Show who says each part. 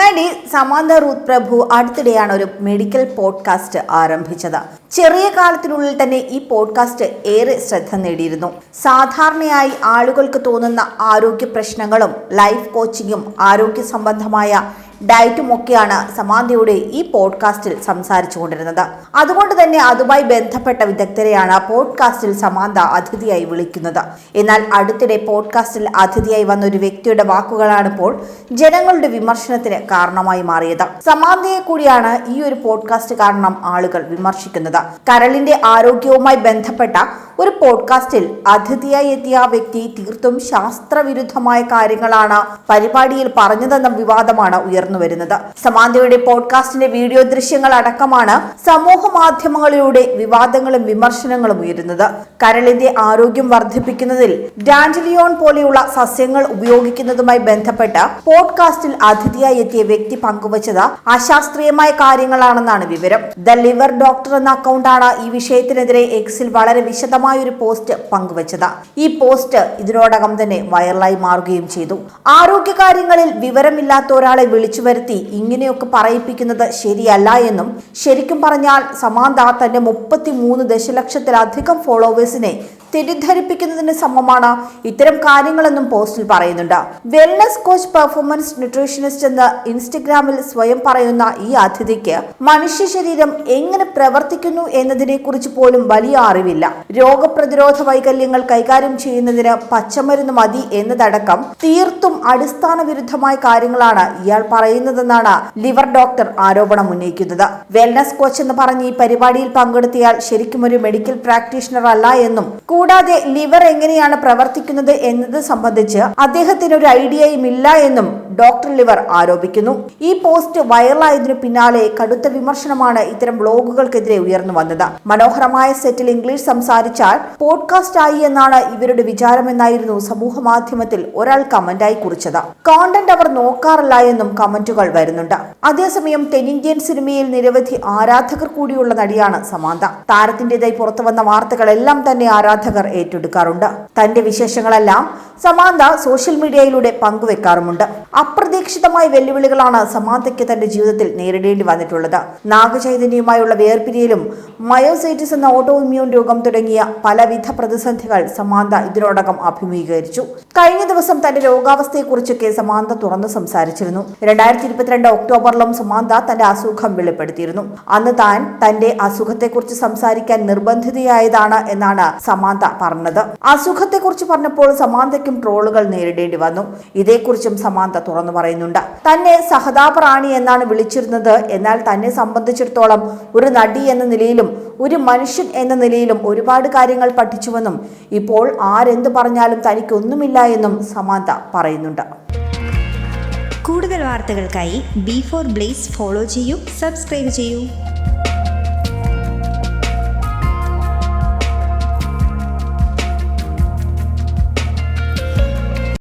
Speaker 1: നടി സമാന്ത റൂത്ത് പ്രഭു അടുത്തിടെയാണ് ഒരു മെഡിക്കൽ പോഡ്കാസ്റ്റ് ആരംഭിച്ചത്. ചെറിയ കാലത്തിനുള്ളിൽ തന്നെ ഈ പോഡ്കാസ്റ്റ് ഏറെ ശ്രദ്ധ നേടിയിരുന്നു. സാധാരണയായി ആളുകൾക്ക് തോന്നുന്ന ആരോഗ്യ പ്രശ്നങ്ങളും ലൈഫ് കോച്ചിങ്ങും ആരോഗ്യ സംബന്ധമായ ഡയറ്റും ഒക്കെയാണ് സമാന്തയുടെ ഈ പോഡ്കാസ്റ്റിൽ സംസാരിച്ചു കൊണ്ടിരുന്നത് അതുകൊണ്ട് തന്നെ അതുമായി ബന്ധപ്പെട്ട വിദഗ്ധരെയാണ് പോഡ്കാസ്റ്റിൽ സമാന്ത അതിഥിയായി വിളിക്കുന്നത്. എന്നാൽ അടുത്തിടെ പോഡ്കാസ്റ്റിൽ അതിഥിയായി വന്ന ഒരു വ്യക്തിയുടെ വാക്കുകളാണ് ഇപ്പോൾ ജനങ്ങളുടെ വിമർശനത്തിന് കാരണമായി മാറിയത്. സമാന്തയെ കൂടിയാണ് ഈ ഒരു പോഡ്കാസ്റ്റ് കാരണം ആളുകൾ വിമർശിക്കുന്നത്. കരളിന്റെ ആരോഗ്യവുമായി ബന്ധപ്പെട്ട ഒരു പോഡ്കാസ്റ്റിൽ അതിഥിയായി എത്തിയ വ്യക്തി തീർത്തും ശാസ്ത്രവിരുദ്ധമായ കാര്യങ്ങളാണ് പരിപാടിയിൽ പറഞ്ഞതെന്ന വിവാദമാണ് ഉയർന്നു വരുന്നത്. സമാന്തയുടെ പോഡ്കാസ്റ്റിന്റെ വീഡിയോ ദൃശ്യങ്ങൾ അടക്കമാണ് സമൂഹ മാധ്യമങ്ങളിലൂടെ വിവാദങ്ങളും വിമർശനങ്ങളും ഉയരുന്നത്. കരളിന്റെ ആരോഗ്യം വർദ്ധിപ്പിക്കുന്നതിൽ ഡാൻഡലിയോൺ പോലെയുള്ള സസ്യങ്ങൾ ഉപയോഗിക്കുന്നതുമായി ബന്ധപ്പെട്ട് പോഡ്കാസ്റ്റിൽ അതിഥിയായി എത്തിയ വ്യക്തി പങ്കുവച്ചത് അശാസ്ത്രീയമായ കാര്യങ്ങളാണെന്നാണ് വിവരം. ദ ലിവർ ഡോക്ടർ എന്ന അക്കൗണ്ടാണ് ഈ വിഷയത്തിനെതിരെ എക്സിൽ വളരെ വിശദമായ ഒരു പോസ്റ്റ് പങ്കുവച്ചത്. ഈ പോസ്റ്റ് ഇതിനോടകം തന്നെ വൈറലായി മാറുകയും ചെയ്തു. ആരോഗ്യകാര്യങ്ങളിൽ വിവരമില്ലാത്ത ഒരാളെ വിളിച്ചു വരുത്തി ഇങ്ങനെയൊക്കെ പറയിപ്പിക്കുന്നത് ശരിയല്ല എന്നും ശരിക്കും പറഞ്ഞാൽ സമാന്ത തന്റെ മുപ്പത്തി മൂന്ന് ദശലക്ഷത്തിലധികം ഫോളോവേഴ്സിനെ തെറ്റിദ്ധരിപ്പിക്കുന്നതിന് സമമാണ് ഇത്തരം കാര്യങ്ങളെന്നും പോസ്റ്റിൽ പറയുന്നുണ്ട്. വെൽനസ് കോച്ച് പെർഫോമൻസ് ന്യൂട്രീഷനിസ്റ്റ് എന്ന് ഇൻസ്റ്റഗ്രാമിൽ സ്വയം പറയുന്ന ഈ അതിഥിക്ക് മനുഷ്യ ശരീരം എങ്ങനെ പ്രവർത്തിക്കുന്നു എന്നതിനെ കുറിച്ച് പോലും വലിയ അറിവില്ല. രോഗപ്രതിരോധ വൈകല്യങ്ങൾ കൈകാര്യം ചെയ്യുന്നതിന് പച്ചമരുന്ന് മതി എന്നതടക്കം തീർത്തും അടിസ്ഥാന വിരുദ്ധമായ കാര്യങ്ങളാണ് ഇയാൾ പറയുന്നതെന്നാണ് ലിവർ ഡോക്ടർ ആരോപണം ഉന്നയിക്കുന്നത്. വെൽനസ് കോച്ച് എന്ന് പറഞ്ഞ് ഈ പരിപാടിയിൽ പങ്കെടുത്തയാൾ ശരിക്കും ഒരു മെഡിക്കൽ പ്രാക്ടീഷണർ അല്ല എന്നും കൂടാതെ ലിവർ എങ്ങനെയാണ് പ്രവർത്തിക്കുന്നത് എന്നത് സംബന്ധിച്ച് അദ്ദേഹത്തിന് ഒരു ഐഡിയയും ഇല്ല എന്നും ഡോക്ടർ ലിവർ ആരോപിക്കുന്നു. ഈ പോസ്റ്റ് വൈറലായതിനു പിന്നാലെ കടുത്ത വിമർശനമാണ് ഇത്തരം ബ്ലോഗുകൾക്കെതിരെ ഉയർന്നു വന്നത്. മനോഹരമായ സെറ്റിൽ ഇംഗ്ലീഷ് സംസാരിച്ചാൽ പോഡ്കാസ്റ്റ് ആയി എന്നാണ് ഇവരുടെ വിചാരമെന്നായിരുന്നു സമൂഹ മാധ്യമത്തിൽ ഒരാൾ കമന്റായി കുറിച്ചത്. കോണ്ടന്റ് അവർ നോക്കാറില്ല എന്നും കമന്റുകൾ വരുന്നുണ്ട്. അതേസമയം തെന്നിന്ത്യൻ സിനിമയിൽ നിരവധി ആരാധകർ കൂടിയുള്ള നടിയാണ് സമാന്ത. താരത്തിന്റേതായി പുറത്തു വന്ന വാർത്തകളെല്ലാം തന്നെ ആരാധകർ ഏറ്റെടുക്കാറുണ്ട്. തന്റെ വിശേഷങ്ങളെല്ലാം സമാന്ത സോഷ്യൽ മീഡിയയിലൂടെ പങ്കുവെക്കാറുമുണ്ട്. അപ്രതീക്ഷിതമായ വെല്ലുവിളികളാണ് സമാന്തയ്ക്ക് തന്റെ ജീവിതത്തിൽ നേരിടേണ്ടി വന്നിട്ടുള്ളത്. നാഗചൈതന്യവുമായുള്ള വേർപിരിയലും മയോസൈറ്റിസ് എന്ന ഓട്ടോ ഇമ്മ്യൂൺ രോഗം തുടങ്ങിയ പലവിധ പ്രതിസന്ധികൾ സമാന്ത ഇതിനോടകം അഭിമുഖീകരിച്ചു. കഴിഞ്ഞ ദിവസം തന്റെ രോഗാവസ്ഥയെക്കുറിച്ചൊക്കെ സമാന്ത തുറന്നു സംസാരിച്ചിരുന്നു. രണ്ടായിരത്തി ഇരുപത്തിരണ്ട് ഒക്ടോബറിലും സമാന്ത തന്റെ അസുഖം വെളിപ്പെടുത്തിയിരുന്നു. അന്ന് താൻ തന്റെ അസുഖത്തെക്കുറിച്ച് സംസാരിക്കാൻ നിർബന്ധിതയായതാണ് എന്നാണ് സമാന്ത പറഞ്ഞത്. അസുഖത്തെക്കുറിച്ച് പറഞ്ഞപ്പോൾ സമാന്തയ്ക്കും ട്രോളുകൾ നേരിടേണ്ടി വന്നു. ഇതേക്കുറിച്ചും സമാന്ത തുറന്നു പറയുന്നുണ്ട്. തന്നെ സഹതാപറാണി എന്നാണ് വിളിച്ചിരുന്നത്. എന്നാൽ തന്നെ സംബന്ധിച്ചിടത്തോളം ഒരു നടി എന്ന നിലയിലും ഒരു മനുഷ്യൻ എന്ന നിലയിലും ഒരുപാട് കാര്യങ്ങൾ പഠിച്ചുവെന്നും ഇപ്പോൾ ആരെന്ത് പറഞ്ഞാലും തനിക്കൊന്നുമില്ല എന്നും സമാന്ത പറയുന്നുണ്ട്.
Speaker 2: കൂടുതൽ വാർത്തകൾക്കായി ബി ഫോർ ബ്ലേസ് ഫോളോ ചെയ്യൂ സബ്സ്ക്രൈബ് ചെയ്യൂ.